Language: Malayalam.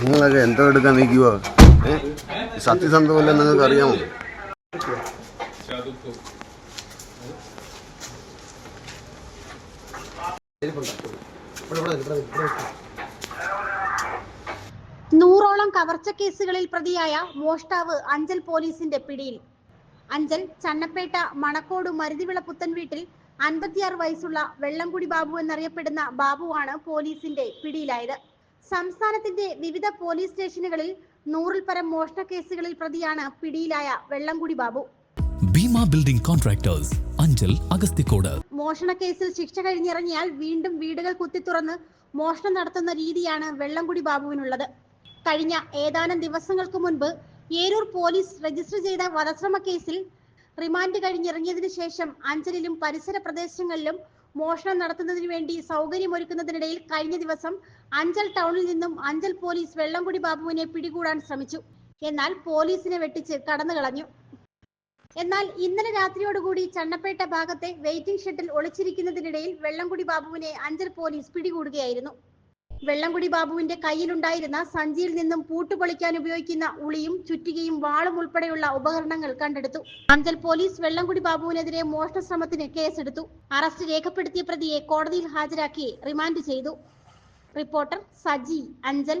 നിങ്ങളൊക്കെ എന്തോ എടുക്കാൻ നിൽക്കുവോ? ഏ? സത്യസന്ധമല്ല നിങ്ങൾക്ക് അറിയാമോ? നൂറോളം കവർച്ച കേസുകളിൽ പ്രതിയായ മോഷ്ടാവ് അഞ്ചൽ പോലീസിന്റെ പിടിയിൽ. അഞ്ചൽ ചന്നപ്പേട്ട മണക്കോട് മരുതിവിള പുത്തൻ വീട്ടിൽ അൻപത്തിയാറ് വയസ്സുള്ള വെള്ളംകുടി ബാബു എന്നറിയപ്പെടുന്ന ബാബുവാണ് പോലീസിന്റെ പിടിയിലായത്. സംസ്ഥാനത്തിന്റെ വിവിധ പോലീസ് സ്റ്റേഷനുകളിൽ നൂറിൽ പരം മോഷണ കേസുകളിൽ പ്രതിയാണ് പിടിയിലായ Vellamkudi Babu. Bheema building contractors Anchal Agasthikode. മോഷണ കേസിൽ ശിക്ഷ കഴിഞ്ഞിറങ്ങിയാൽ വീണ്ടും വീടുകൾ കുത്തി തുറന്ന് മോഷണം നടത്തുന്ന രീതിയാണ് വെള്ളംകുടി ബാബുവിനുള്ളത്. കഴിഞ്ഞ ഏതാനും ദിവസങ്ങൾക്ക് മുൻപ് ഏരൂർ പോലീസ് രജിസ്റ്റർ ചെയ്ത വധശ്രമ കേസിൽ റിമാൻഡ് കഴിഞ്ഞിറങ്ങിയതിനു ശേഷം അഞ്ചലിലും പരിസര പ്രദേശങ്ങളിലും മോഷണം നടത്തുന്നതിന് വേണ്ടി സൗകര്യമൊരുക്കുന്നതിനിടയിൽ കഴിഞ്ഞ ദിവസം അഞ്ചൽ ടൗണിൽ നിന്നും അഞ്ചൽ പോലീസ് വെള്ളംകുടി ബാബുവിനെ പിടികൂടാൻ ശ്രമിച്ചു. എന്നാൽ പോലീസിനെ വെട്ടിച്ച് കടന്നു കളഞ്ഞു. എന്നാൽ ഇന്നലെ രാത്രിയോടുകൂടി ചണ്ണപ്പേട്ട ഭാഗത്തെ വെയിറ്റിംഗ് ഷെഡിൽ ഒളിച്ചിരിക്കുന്നതിനിടയിൽ വെള്ളംകുടി ബാബുവിനെ അഞ്ചൽ പോലീസ് പിടികൂടുകയായിരുന്നു. വെള്ളംകുടി ബാബുവിന്റെ കയ്യിലുണ്ടായിരുന്ന സഞ്ചിയിൽ നിന്നും പൂട്ടുപൊളിക്കാൻ ഉപയോഗിക്കുന്ന ഉളിയും ചുറ്റികയും വാളും ഉൾപ്പെടെയുള്ള ഉപകരണങ്ങൾ കണ്ടെടുത്തു. അഞ്ചൽ പോലീസ് വെള്ളംകുടി ബാബുവിനെതിരെ മോഷണ ശ്രമത്തിന് കേസെടുത്തു. അറസ്റ്റ് രേഖപ്പെടുത്തിയ പ്രതിയെ കോടതിയിൽ ഹാജരാക്കി റിമാൻഡ് ചെയ്തു. റിപ്പോർട്ടർ സജി അഞ്ചൽ.